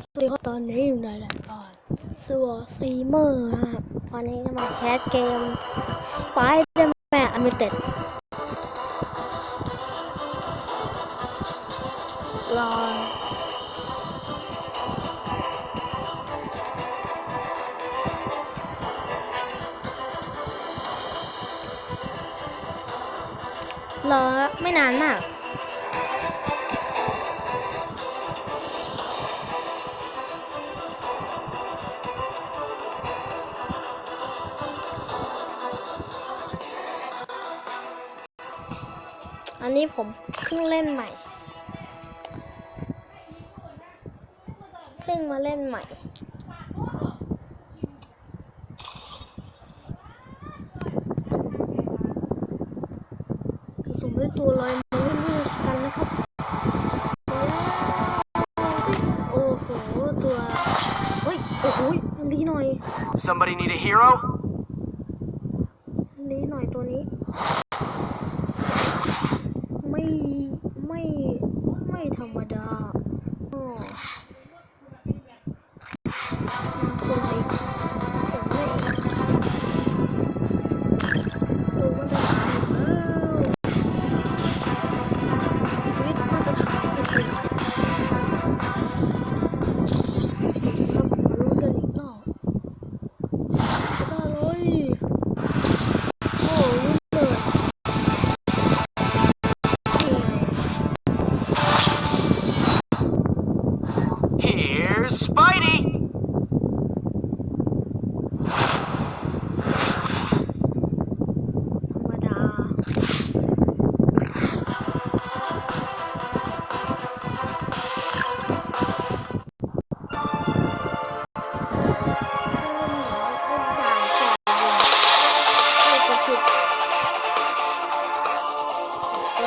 สวัสดีครับตอนนี้อยู่ในรายการสวอซีเมอร์ครับวันนี้จะมาแคสเกม Spider-Man Unlimited รอรอไม่นานมาก นนี้ผมเพิ่งเล่นใหม่ เพิ่งมาเล่นใหม่พี่สุ่มด้วยตัวลอยมาเล่นๆกันนะครับโอ้โหตัวเฮ้ยโอ้โหอันนี้หน่อย Somebody need a hero? อันนี้หน่อยตัวนี้ ไม่ไม่ไม่ ธรรม Here's Spidey!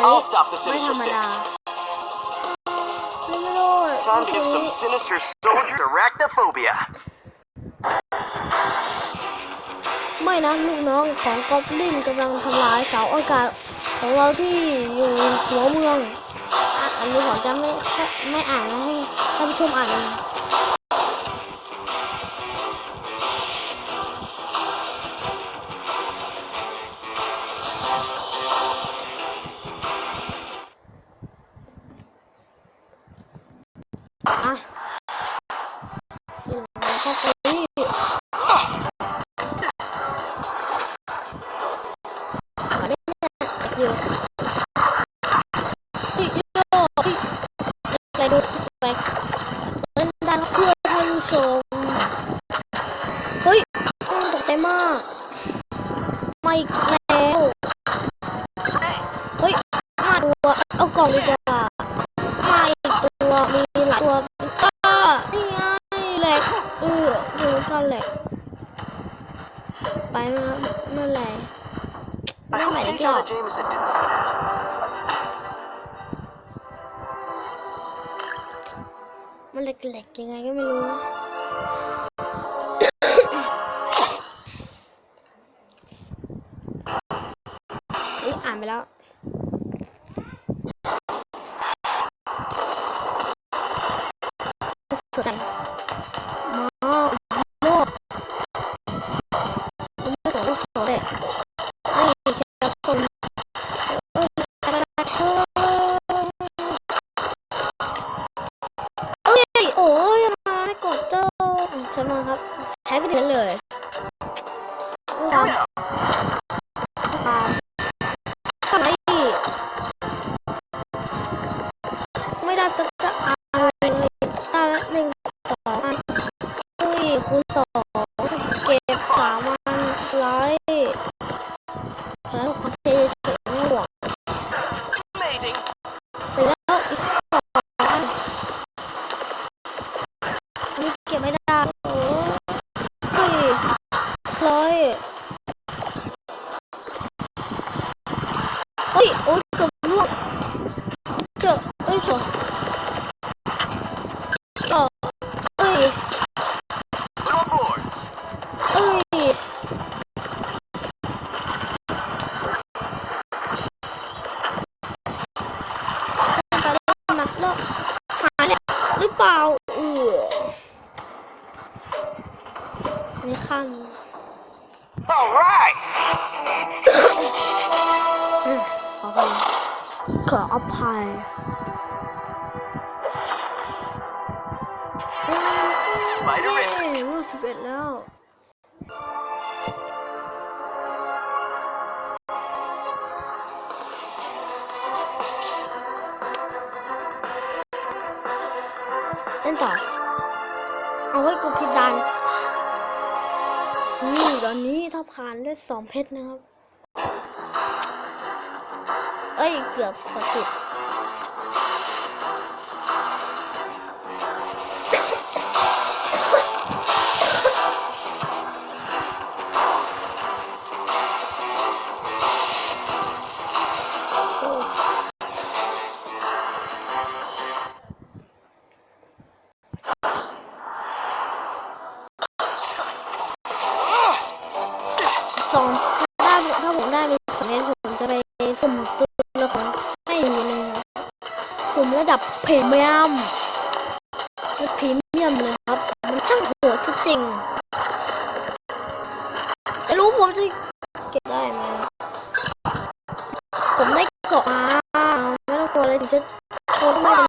I'll stop the Sinister Six. ไม่รู้ Time to give some sinister soldier arachnophobia. ไม่นะลูกน้องของกอบลินกำลังทำลายเสาอากาศของเราที่อยู่หัวเมืองอะอันนี้ผมจะไม่ไม่อ่านนะให้ท่านผู้ชมอ่านเอง God. Jonah Jameson didn't see that. มันแหลกๆยังไงก็ไม่รู้อุ๊ยอ่านไปแล้วสนใจ คูณสองเก็บสามอันร้อยแล้วความเท่เสียงหวง Amazing. ไปแล้วอีกสองอันนี้เก็บไม่ได้โอ้ยร้อยเฮ้ยโอ้ย ล่าเออไม่ข้า Alright ขออภัยขออภัย Spider-Man รู้สึกแล้ว ล่นต่อ เอาไว้กดผิดดันนี่ตอนนี้ท่อพานได้สองเพชรนะครับ เอ้ย เกือบกดผิด สองถ้าได้ถ้าผมได้เป็นสองเอ็ผมจะไปสุ่มตัวละครให้อีกทีหนึงครับสุ่มระดับพรีเมียมและพรีเมียมเลยครับ มันช่างโหดจริงจะรู้ผมจะเก็บได้ไหมผมได้เกาะมาไม่ต้องกลัวเลยถึงจะโคตรไม่เป็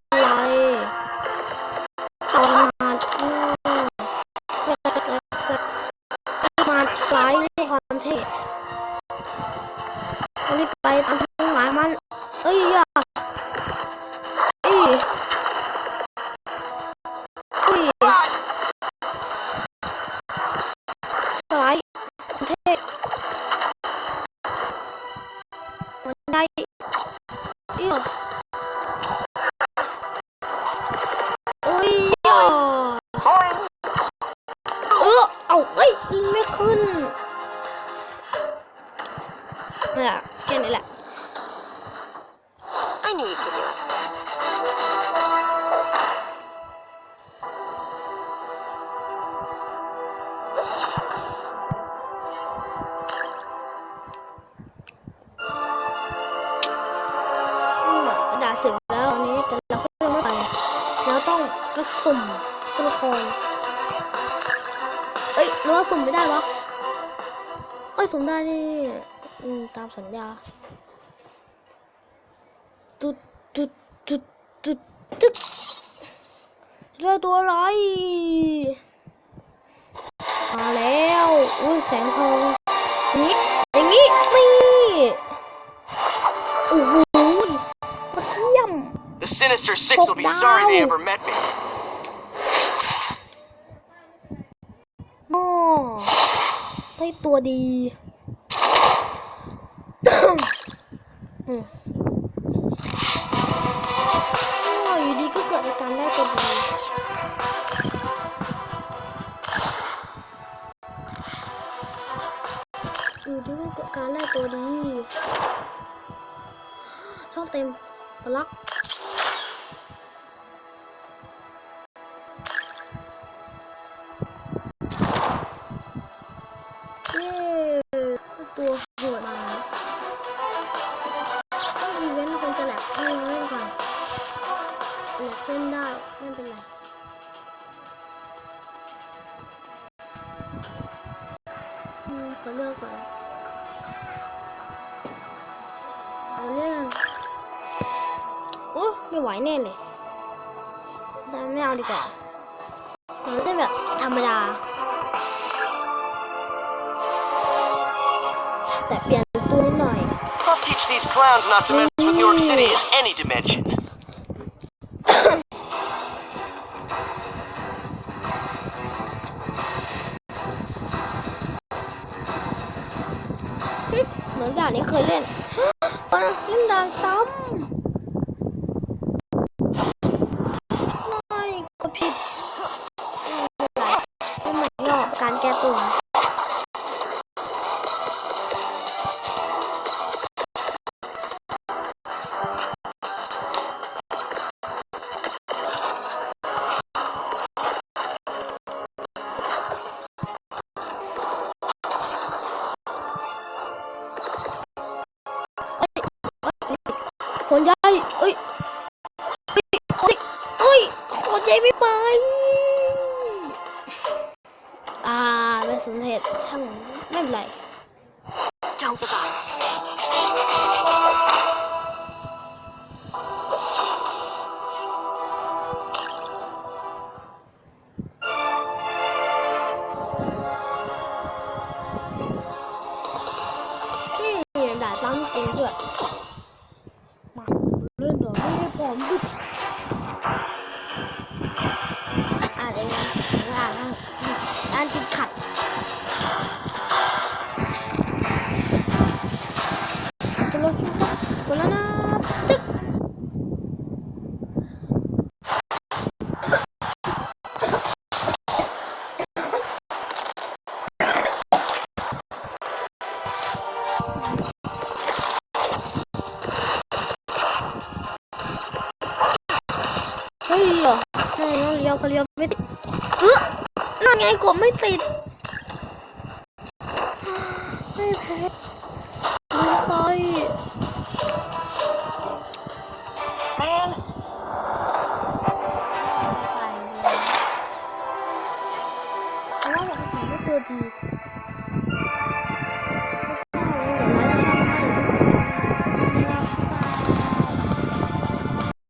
I knew you could do it. อืมกระดาเสร็จแล้วอันนี้แต่เราก็ยังไม่ไปเราต้องกระสุ่มตัวละครเอ้ยหรือว่าสุ่มไม่ได้หรอเอ้ยสุ่มได้นี่อืมตามสัญญา ตุ๊ดตุ๊ดตุ๊ดตุ๊ดตุ๊ดเจอตัวอะไรมาแล้วอุ้ยแสงทองนี่อย่างนี้นี่โอ้โหกระเทียม The Sinister Six will be sorry they ever met me. อ๋อได้ตัวดี ช่อง ไม่ไหวแน่เลยได้ไม่เอาดีกว่าเราเล่นแบบธรรมดา แต่เปลี่ยนตัวนิดหน่อย I'll teach these clowns not to mess with New York City in any dimension. เหมือนด่านนี้เคยเล่นเอ้ยเล่นด่านซ้ำ คนใหญ่ไม่ไปอ่าเป็นสมไม่เป็นไร Don't give up. นี่ด่าซ้ำจริงด้วยมาเล่นต่อไม่ได้พร้อมดิอ่านเองนะไม่อ่านให้อ่านติดขัด ก็กดแล้วนะตึ๊กเฮ้ยเหรอใช่น้องเลี้ยวก็เลี้ยวไม่ติดเออนั่นไงกบไม่ติดไม่แพ้